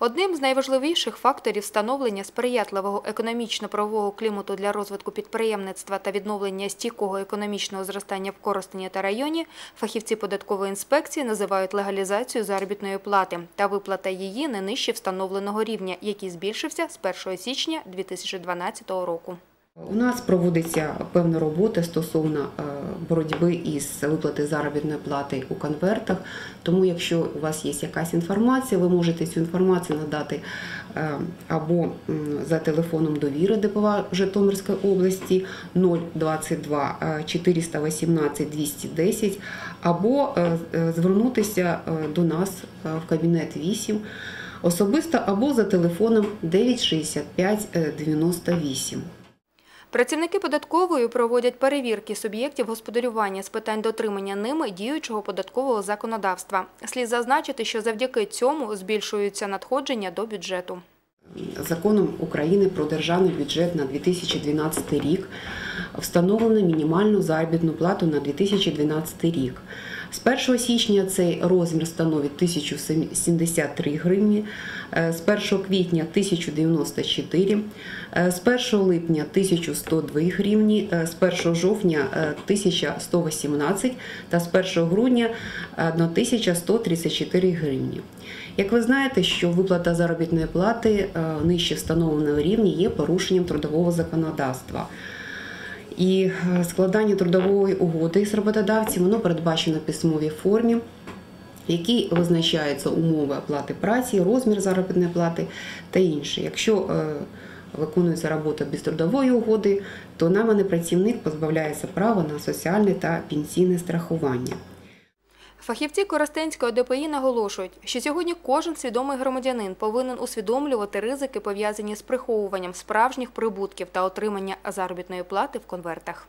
Одним з найважливіших факторів встановлення сприятливого економічно-правового клімату для розвитку підприємництва та відновлення стійкого економічного зростання в Коростені та районі фахівці податкової інспекції називають легалізацію заробітної плати та виплата її не нижче встановленого рівня, який збільшився з 1 січня 2012 року. У нас проводиться певна робота стосовно е, боротьби із виплати заробітної плати у конвертах. Тому, якщо у вас є якась інформація, ви можете цю інформацію надати е, або за телефоном довіри ДПВА Житомирської області 022 е, 418 210, або е, е, звернутися до нас в кабінет 8 особисто або за телефоном 965 е, 98. Працівники податкової проводять перевірки суб'єктів господарювання з питань дотримання ними діючого податкового законодавства. Слід зазначити, що завдяки цьому збільшуються надходження до бюджету. Законом України про державний бюджет на 2012 рік встановлено мінімальну заробітну плату на 2012 рік. З 1 січня цей розмір становить 1073 гривні, е, з 1 квітня 1094, е, з 1 липня 1102 гривні, е, з 1 жовтня е, 1118 та з 1 грудня 1134 гривні. Як ви знаєте, що виплата заробітної плати нижче встановленого рівня є порушенням трудового законодавства. І е, складання трудової угоди з роботодавцем воно передбачено в письмовій формі, в якій визначаються умови оплати праці, розмір заробітної плати та інше. Якщо е, виконується робота без трудової угоди, то найманий працівник позбавляється права на соціальне та пенсійне страхування. Фахівці Коростенської ДПІ наголошують, що сьогодні кожен свідомий громадянин повинен усвідомлювати ризики, пов'язані з приховуванням справжніх прибутків та отримання заробітної плати в конвертах.